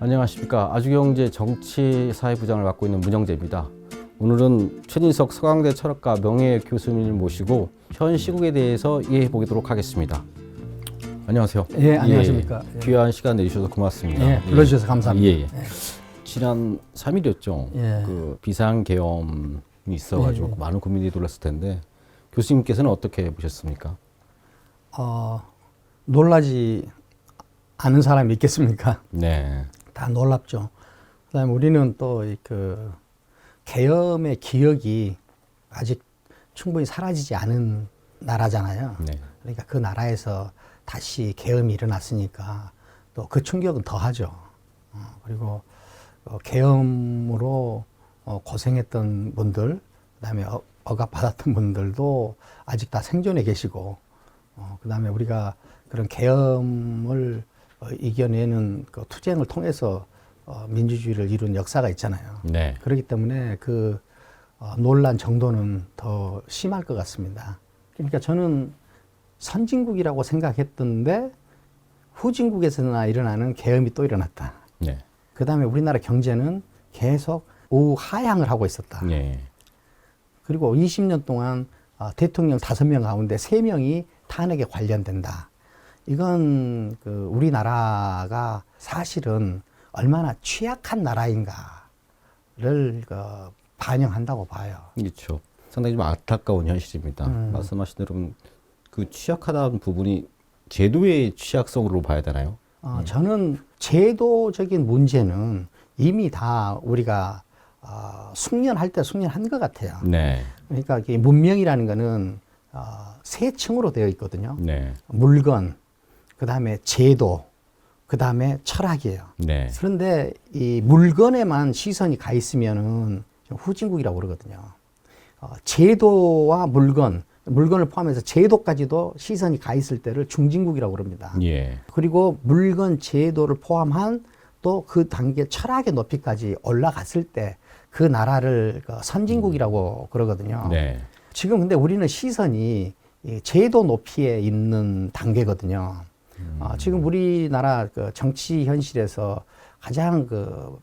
안녕하십니까 아주경제 정치사회부장을 맡고 있는 문영재입니다. 오늘은 최진석 서강대 철학과 명예 교수님을 모시고 현 시국에 대해서 이해해 보도록 하겠습니다. 안녕하세요. 예, 안녕하십니까. 예, 예. 귀한 시간 내주셔서 고맙습니다. 예, 불러주셔서 감사합니다. 예, 예. 지난 3일이었죠. 예. 그 비상계엄이 있어가지고 예, 예. 많은 국민들이 놀랐을 텐데 교수님께서는 어떻게 보셨습니까? 어, 놀라지 않은 사람이 있겠습니까? 네. 다 놀랍죠. 그다음에 우리는 또그 계엄의 기억이 아직 충분히 사라지지 않은 나라잖아요. 네. 그러니까 그 나라에서 다시 계엄이 일어났으니까 또 그 충격은 더하죠. 어, 그리고 어, 계엄으로 어, 고생했던 분들, 그다음에 어, 억압 받았던 분들도 아직 다 생존해 계시고, 어, 그다음에 우리가 그런 계엄을 어, 이겨내는 그 투쟁을 통해서 어, 민주주의를 이룬 역사가 있잖아요. 네. 그렇기 때문에 그 어, 논란 정도는 더 심할 것 같습니다. 그러니까 저는 선진국이라고 생각했던데 후진국에서나 일어나는 계엄이 또 일어났다. 네. 그 다음에 우리나라 경제는 계속 우하향을 하고 있었다. 네. 그리고 20년 동안 어, 대통령 다섯 명 가운데 세명이 탄핵에 관련된다. 이건 그 우리나라가 사실은 얼마나 취약한 나라인가를 그 반영한다고 봐요. 그렇죠. 상당히 좀 안타까운 현실입니다. 음. 말씀하신 대로 그 취약하다는 부분이 제도의 취약성으로 봐야 되나요? 어, 저는 제도적인 문제는 이미 다 우리가 어, 숙련할 때 숙련한 것 같아요. 네. 그러니까 문명이라는 거는 어, 세 층으로 되어 있거든요. 네. 물건, 그 다음에 제도, 그 다음에 철학이에요. 네. 그런데 이 물건에만 시선이 가 있으면은 좀 후진국이라고 그러거든요. 어, 제도와 물건, 물건을 포함해서 제도까지도 시선이 가 있을 때를 중진국이라고 그럽니다. 예. 그리고 물건 제도를 포함한 또 그 단계 철학의 높이까지 올라갔을 때 그 나라를 그 선진국이라고 그러거든요. 네. 지금 근데 우리는 시선이 이 제도 높이에 있는 단계거든요. 어, 지금 우리나라 그 정치 현실에서 가장 그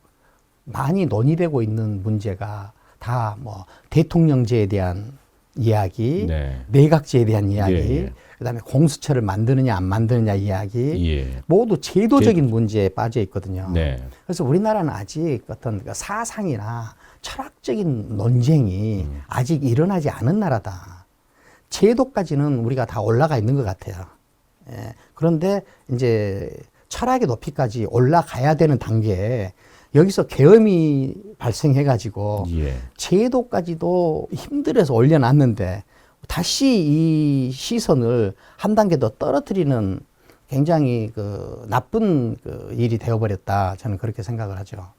많이 논의되고 있는 문제가 다 뭐 대통령제에 대한 이야기, 네. 내각제에 대한 이야기, 예, 예. 그다음에 공수처를 만드느냐 안 만드느냐 이야기, 예. 모두 제도적인 문제에 빠져 있거든요. 네. 그래서 우리나라는 아직 어떤 그 사상이나 철학적인 논쟁이 음. 아직 일어나지 않은 나라다. 제도까지는 우리가 다 올라가 있는 것 같아요. 예. 그런데 이제 철학의 높이까지 올라가야 되는 단계에 여기서 계엄이 발생해가지고 예. 제도까지도 힘들어서 올려놨는데 다시 이 시선을 한 단계 더 떨어뜨리는 굉장히 그 나쁜 그 일이 되어버렸다. 저는 그렇게 생각을 하죠.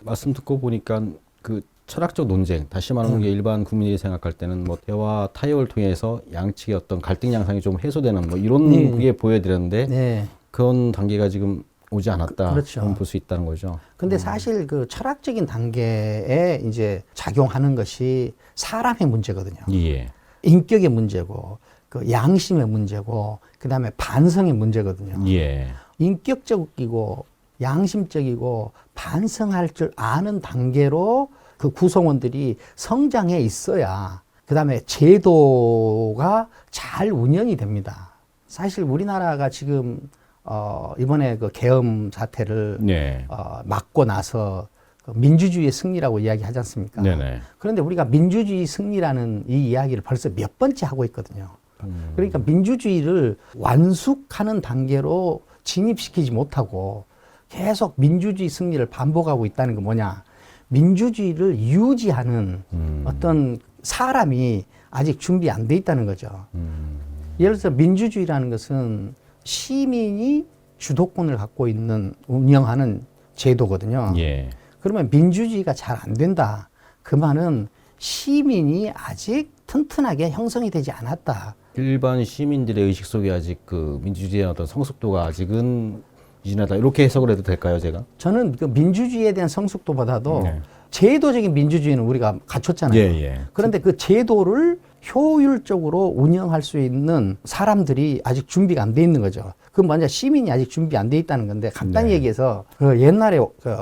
말씀 듣고 보니까 그 철학적 논쟁, 다시 말하는 음. 게 일반 국민이 생각할 때는 뭐 대화 타협을 통해서 양측의 어떤 갈등 양상이 좀 해소되는 뭐 이런 네. 게 보여드렸는데 네. 그런 단계가 지금 오지 않았다. 그렇죠. 볼수 있다는 거죠. 근데 사실 그 철학적인 단계에 이제 작용하는 것이 사람의 문제거든요. 예. 인격의 문제고, 그 양심의 문제고, 그 다음에 반성의 문제거든요. 예. 인격적이고 양심적이고 반성할 줄 아는 단계로 그 구성원들이 성장해 있어야 그 다음에 제도가 잘 운영이 됩니다. 사실 우리나라가 지금 어 이번에 그 계엄 사태를 네. 어 막고 나서 그 민주주의의 승리라고 이야기하지 않습니까? 네네. 그런데 우리가 민주주의 승리라는 이 이야기를 벌써 몇 번째 하고 있거든요. 음. 그러니까 민주주의를 완숙하는 단계로 진입시키지 못하고 계속 민주주의 승리를 반복하고 있다는 건 뭐냐? 민주주의를 유지하는 음. 어떤 사람이 아직 준비 안 돼 있다는 거죠. 음. 예를 들어서 민주주의라는 것은 시민이 주도권을 갖고 있는 운영하는 제도거든요. 예. 그러면 민주주의가 잘 안 된다. 그 말은 시민이 아직 튼튼하게 형성이 되지 않았다. 일반 시민들의 의식 속에 아직 그 민주주의의 어떤 성숙도가 아직은 미진하다. 이렇게 해석을 해도 될까요, 제가? 저는 그 민주주의에 대한 성숙도보다도 네. 제도적인 민주주의는 우리가 갖췄잖아요. 예, 예. 그런데 그 제도를 효율적으로 운영할 수 있는 사람들이 아직 준비가 안 돼 있는 거죠. 그 뭐냐 시민이 아직 준비 안 돼 있다는 건데 간단히 네. 얘기해서 그 옛날에 그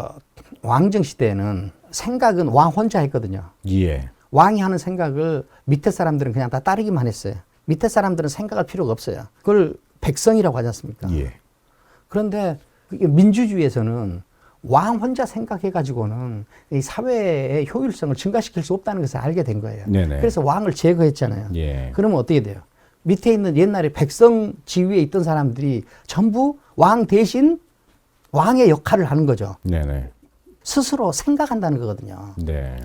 왕정 시대에는 생각은 왕 혼자 했거든요. 예. 왕이 하는 생각을 밑에 사람들은 그냥 다 따르기만 했어요. 밑에 사람들은 생각할 필요가 없어요. 그걸 백성이라고 하지 않습니까? 예. 그런데 민주주의에서는 왕 혼자 생각해가지고는 이 사회의 효율성을 증가시킬 수 없다는 것을 알게 된 거예요. 네네. 그래서 왕을 제거했잖아요. 예. 그러면 어떻게 돼요? 밑에 있는 옛날에 백성 지위에 있던 사람들이 전부 왕 대신 왕의 역할을 하는 거죠. 네네. 스스로 생각한다는 거거든요. 네.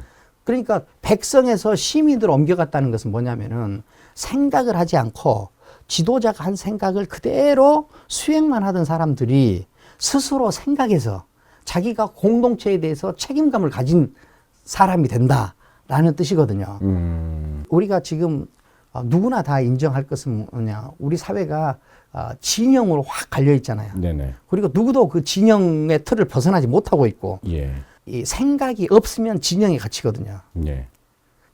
그러니까 백성에서 시민들 옮겨갔다는 것은 뭐냐면은 생각을 하지 않고 지도자가 한 생각을 그대로 수행만 하던 사람들이 스스로 생각해서 자기가 공동체에 대해서 책임감을 가진 사람이 된다라는 뜻이거든요. 음. 우리가 지금 어, 누구나 다 인정할 것은 뭐냐. 우리 사회가 어, 진영으로 확 갈려 있잖아요. 네네. 그리고 누구도 그 진영의 틀을 벗어나지 못하고 있고 예. 이 생각이 없으면 진영이 갇히거든요. 예.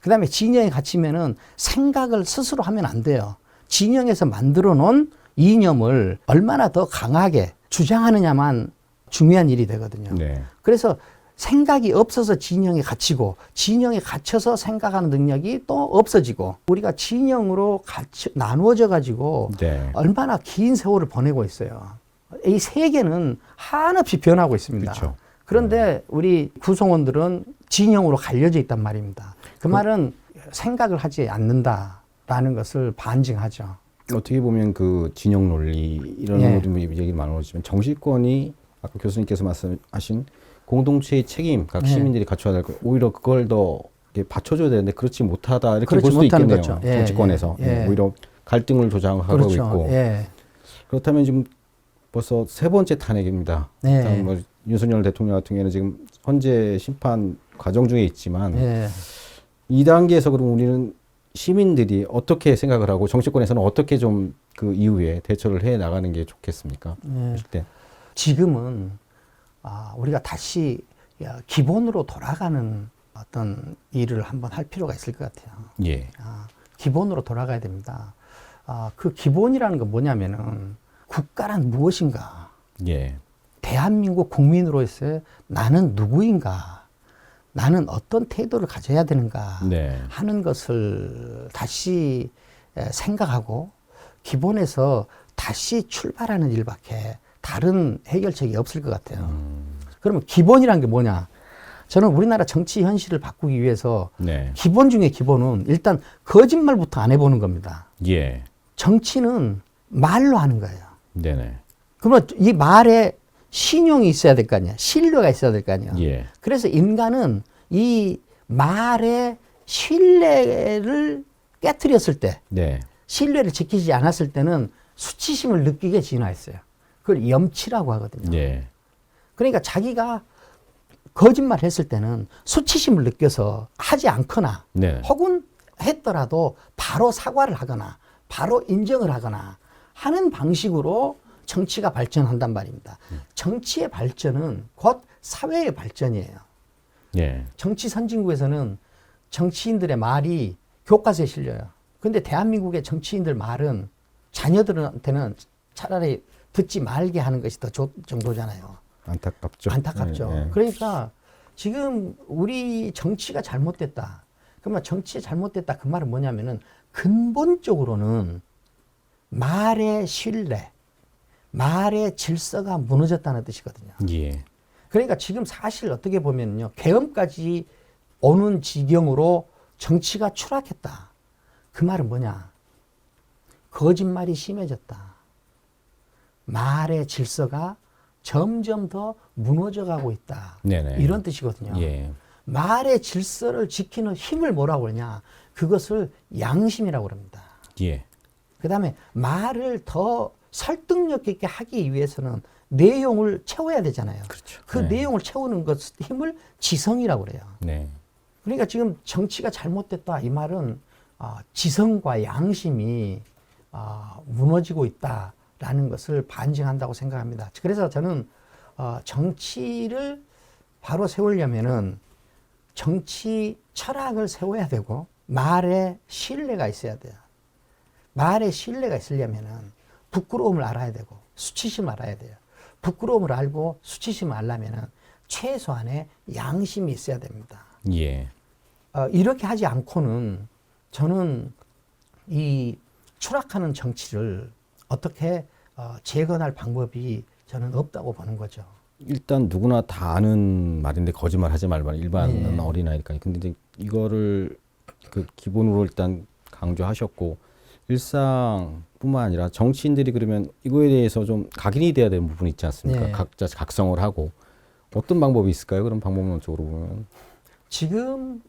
그 다음에 진영에 갇히면은 생각을 스스로 하면 안 돼요. 진영에서 만들어 놓은 이념을 얼마나 더 강하게 주장하느냐만 중요한 일이 되거든요. 네. 그래서 생각이 없어서 진영에 갇히고 진영에 갇혀서 생각하는 능력이 또 없어지고 우리가 진영으로 갇혀 나누어져 가지고 네. 얼마나 긴 세월을 보내고 있어요. 이 세계는 한없이 변하고 있습니다. 그렇죠. 그런데 우리 구성원들은 진영으로 갈려져 있단 말입니다. 그 말은 생각을 하지 않는다 라는 것을 반증하죠. 어떻게 보면 그 진영 논리 이런 예. 것도 얘기 많아지만 정치권이 아까 교수님께서 말씀하신 공동체의 책임 각 예. 시민들이 갖춰야 될 거 오히려 그걸 더 받쳐줘야 되는데 그렇지 못하다 이렇게 그렇지 볼 수도 있겠네요 거죠. 예, 정치권에서 예, 예. 오히려 갈등을 조장하고 그렇죠. 있고 예. 그렇다면 지금 벌써 세 번째 탄핵입니다. 네. 일단 뭐 윤석열 대통령 같은 경우에는 지금 현재 심판 과정 중에 있지만 예. 이 단계에서 그럼 우리는 시민들이 어떻게 생각을 하고 정치권에서는 어떻게 좀 그 이후에 대처를 해 나가는 게 좋겠습니까? 예. 보실 때. 지금은 아, 우리가 다시 야, 기본으로 돌아가는 어떤 일을 한번 할 필요가 있을 것 같아요. 예. 아, 기본으로 돌아가야 됩니다. 아, 그 기본이라는 건 뭐냐면은 국가란 무엇인가? 예. 대한민국 국민으로서의 나는 누구인가? 나는 어떤 태도를 가져야 되는가? 네. 하는 것을 다시 에, 생각하고 기본에서 다시 출발하는 일밖에 다른 해결책이 없을 것 같아요. 그러면 기본이란 게 뭐냐? 저는 우리나라 정치 현실을 바꾸기 위해서 네. 기본 중에 기본은 일단 거짓말부터 안 해보는 겁니다. 예. 정치는 말로 하는 거예요. 네네. 그러면 이 말에 신용이 있어야 될 거 아니야. 신뢰가 있어야 될 거 아니야. 예. 그래서 인간은 이 말의 신뢰를 깨뜨렸을 때, 네. 신뢰를 지키지 않았을 때는 수치심을 느끼게 진화했어요. 그걸 염치라고 하거든요. 예. 그러니까 자기가 거짓말 했을 때는 수치심을 느껴서 하지 않거나 네. 혹은 했더라도 바로 사과를 하거나 바로 인정을 하거나 하는 방식으로 정치가 발전한단 말입니다. 정치의 발전은 곧 사회의 발전이에요. 예. 정치 선진국에서는 정치인들의 말이 교과서에 실려요. 근데 대한민국의 정치인들 말은 자녀들한테는 차라리 듣지 말게 하는 것이 더 좋 정도잖아요. 안타깝죠. 안타깝죠. 예, 예. 그러니까 지금 우리 정치가 잘못됐다. 그러면 정치 잘못됐다 그 말은 뭐냐면은 근본적으로는 말의 신뢰, 말의 질서가 무너졌다는 뜻이거든요. 예. 그러니까 지금 사실 어떻게 보면요. 계엄까지 오는 지경으로 정치가 추락했다. 그 말은 뭐냐? 거짓말이 심해졌다. 말의 질서가 점점 더 무너져 가고 있다. 네네. 이런 뜻이거든요. 예. 말의 질서를 지키는 힘을 뭐라고 그러냐? 그것을 양심이라고 그럽니다. 예. 그 다음에 말을 더 설득력 있게 하기 위해서는 내용을 채워야 되잖아요. 그렇죠. 그 네. 내용을 채우는 것 힘을 지성이라고 그래요. 네. 그러니까 지금 정치가 잘못됐다 이 말은 아, 지성과 양심이 아, 무너지고 있다라는 것을 반증한다고 생각합니다. 그래서 저는 어, 정치를 바로 세우려면은 정치 철학을 세워야 되고 말에 신뢰가 있어야 돼요. 말에 신뢰가 있으려면은 부끄러움을 알아야 되고 수치지 말아야 돼요. 부끄러움을 알고 수치지 말라면은 최소한의 양심이 있어야 됩니다. 예. 어, 이렇게 하지 않고는 저는 이 추락하는 정치를 어떻게 어, 재건할 방법이 저는 없다고 보는 거죠. 일단 누구나 다 아는 말인데 거짓말 하지 말말 일반 네. 어린아이니까. 근데 이제 이거를 그 기본으로 일단 강조하셨고 일상뿐만 아니라 정치인들이 그러면 이거에 대해서 좀 각인이 돼야 되는 부분이 있지 않습니까? 네. 각자 각성을 하고 어떤 방법이 있을까요? 그런 방법론적으로 보면. 지금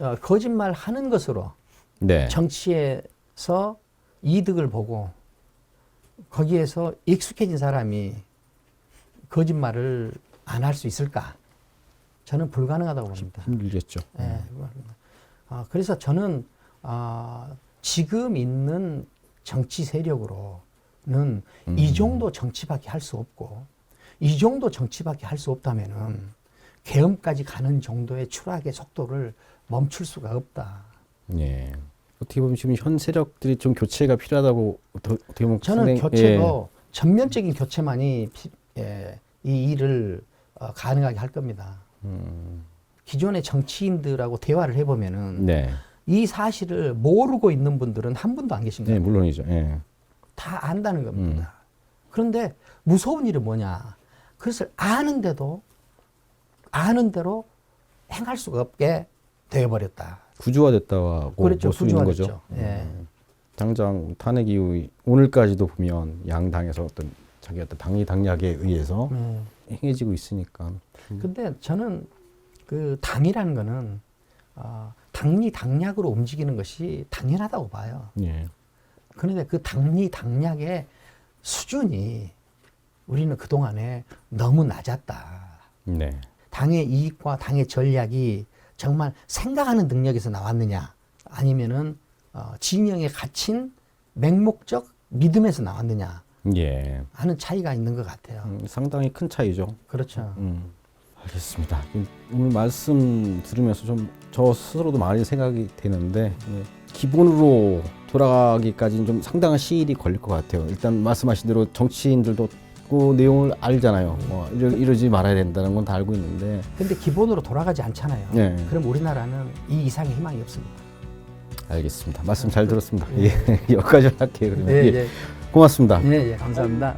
어, 거짓말 하는 것으로 네. 정치에서 이득을 보고 거기에서 익숙해진 사람이 거짓말을 안 할 수 있을까? 저는 불가능하다고 봅니다. 힘들겠죠. 예, 불가능합니다. 아, 그래서 저는 아, 지금 있는 정치 세력으로는 음. 이 정도 정치밖에 할 수 없고 이 정도 정치밖에 할 수 없다면은 계엄까지 가는 정도의 추락의 속도를 멈출 수가 없다. 예. 어떻게 보면 지금 현 세력들이 좀 교체가 필요하다고 어떻게 보면 저는 교체도 전면적인 교체만이 피- 예, 이 일을 어, 가능하게 할 겁니다. 음, 기존의 정치인들하고 대화를 해보면은 네. 이 사실을 모르고 있는 분들은 한 분도 안 계신 네. 물론이죠. 예. 다 안다는 겁니다. 그런데 무서운 일은 뭐냐? 그것을 아는데도 아는 대로 행할 수가 없게 되어버렸다. 구조화됐다고 그렇죠. 볼수 있는. 거죠. 예. 음. 당장 탄핵 이후 오늘까지도 보면 양 당에서 어떤 자기 어떤 당리 당략에 의해서 음. 행해지고 있으니까. 근데 저는 그 당이라는 거는 어, 당리 당략으로 움직이는 것이 당연하다고 봐요. 예. 그런데 그 당리 당략의 수준이 우리는 그 동안에 너무 낮았다. 네. 당의 이익과 당의 전략이 정말 생각하는 능력에서 나왔느냐 아니면은 어, 진영에 갇힌 맹목적 믿음에서 나왔느냐 예. 하는 차이가 있는 것 같아요. 음, 상당히 큰 차이죠. 그렇죠. 음, 알겠습니다. 오늘 말씀 들으면서 좀 저 스스로도 많이 생각이 되는데 예, 기본으로 돌아가기까지는 좀 상당한 시일이 걸릴 것 같아요. 일단 말씀하신 대로 정치인들도 그 내용을 알잖아요. 뭐 이러, 이러지 말아야 된다는 건 다 알고 있는데 근데 기본으로 돌아가지 않잖아요. 네. 그럼 우리나라는 이 이상의 희망이 없습니다. 알겠습니다. 말씀 잘 들었습니다. 예, 여기까지 할게요. 그러면 네, 예, 네. 고맙습니다. 네, 예, 감사합니다.